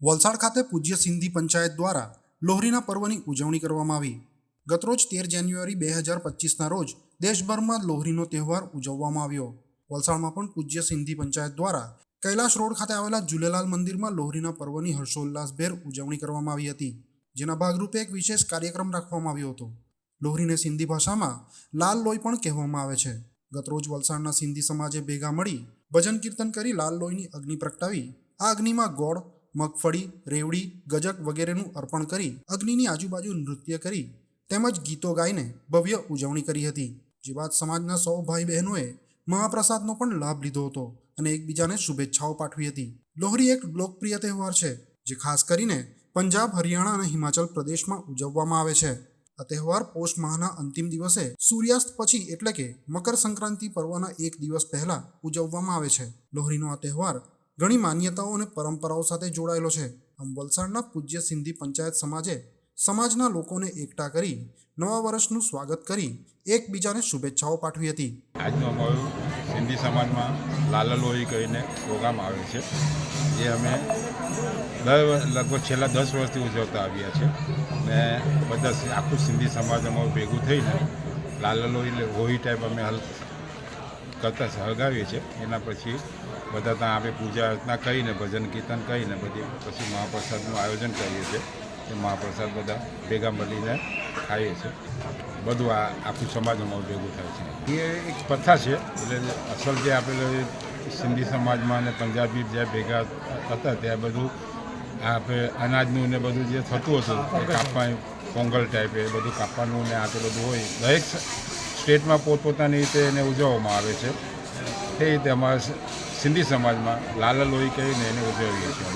વલસાડ ખાતે પૂજ્ય સિંધી પંચાયત દ્વારા લોહરીના પર્વની ઉજવણી કરવામાં આવી. ગતરોજ તેર જાન્યુઆરી બે હજાર પચીસના રોજ દેશભરમાં લોહરીનો તહેવાર ઉજવવામાં આવ્યો. વલસાડમાં પણ પૂજ્ય સિંધી પંચાયત દ્વારા કૈલાશ રોડ ખાતે આવેલા ઝૂલેલાલ મંદિરમાં લોહરીના પર્વની હર્ષોલ્લાસભેર ઉજવણી કરવામાં આવી હતી, જેના ભાગરૂપે એક વિશેષ કાર્યક્રમ રાખવામાં આવ્યો હતો. લોહરીને સિંધી ભાષામાં લાલ લોહી પણ કહેવામાં આવે છે. ગતરોજ વલસાડના સિંધી સમાજે ભેગા મળી ભજન કીર્તન કરી લાલ લોહીની અગ્નિ પ્રગટાવી, આ અગ્નિમાં ગોળ મગફળી, રેવડી, ગજક વગેરેનું અર્પણ કરી અગ્નિની આજુબાજુ નૃત્ય કરી તેમજ ગીતો ગાઈને ભવ્ય ઉજવણી કરી હતી. જે બાદ સમાજના સૌ ભાઈ બહેનોએ મહાપ્રસાદનો પણ લાભ લીધો હતો અને એકબીજાને શુભેચ્છાઓ પાઠવી હતી. લોહરી એક લોકપ્રિય તહેવાર છે, જે ખાસ કરીને પંજાબ, હરિયાણા અને હિમાચલ પ્રદેશમાં ઉજવવામાં આવે છે. આ તહેવાર પોષ માહના અંતિમ દિવસે સૂર્યાસ્ત પછી એટલે કે મકર સંક્રાંતિ પર્વના એક દિવસ પહેલા ઉજવવામાં આવે છે. લોહરીનો આ તહેવાર ઘણી માન્યતાઓ અને પરંપરાઓ સાથે જોડાયેલો છે. આમ વલસાડના પૂજ્ય સિંધી પંચાયત સમાજે સમાજના લોકોને એકઠા કરી નવા વર્ષનું સ્વાગત કરી એકબીજાને શુભેચ્છાઓ પાઠવી હતી. આજનો અમારું સિંધી સમાજમાં લાલલોહી કહીને પ્રોગ્રામ આવે છે. જે અમે દર લગભગ છેલ્લા દસ વર્ષથી ઉજવતા આવ્યા છે. ને બધા આખું સિંધી સમાજ અમારું ભેગું થઈને લાલા લોહી લે- હોળી ટાઈપ અમે કરતા સળગાવીએ છીએ. એના પછી બધા ત્યાં આપણે પૂજા અર્ચના કરીને, ભજન કીર્તન કરીને બધી, પછી મહાપ્રસાદનું આયોજન કરીએ છીએ. એ મહાપ્રસાદ બધા ભેગા મળીને ખાઈએ છીએ. બધું આ આખું સમાજમાં ભેગું થાય છે. એ એક પ્રથા છે. એટલે અસલ જે આપણે સિંધી સમાજમાં અને પંજાબી જે ભેગા હતા ત્યાં બધું આપણે અનાજનું ને બધું જે થતું હતું કાપવા પોંગલ ટાઈપ બધું કાપવાનું ને આ તો બધું હોય. દરેક સ્ટેટમાં પોતપોતાની રીતે એને ઉજવવામાં આવે છે એ રીતે અમારા સિંધી સમાજમાં લાલા લોહી કહીને એને ઉજવીએ છીએ.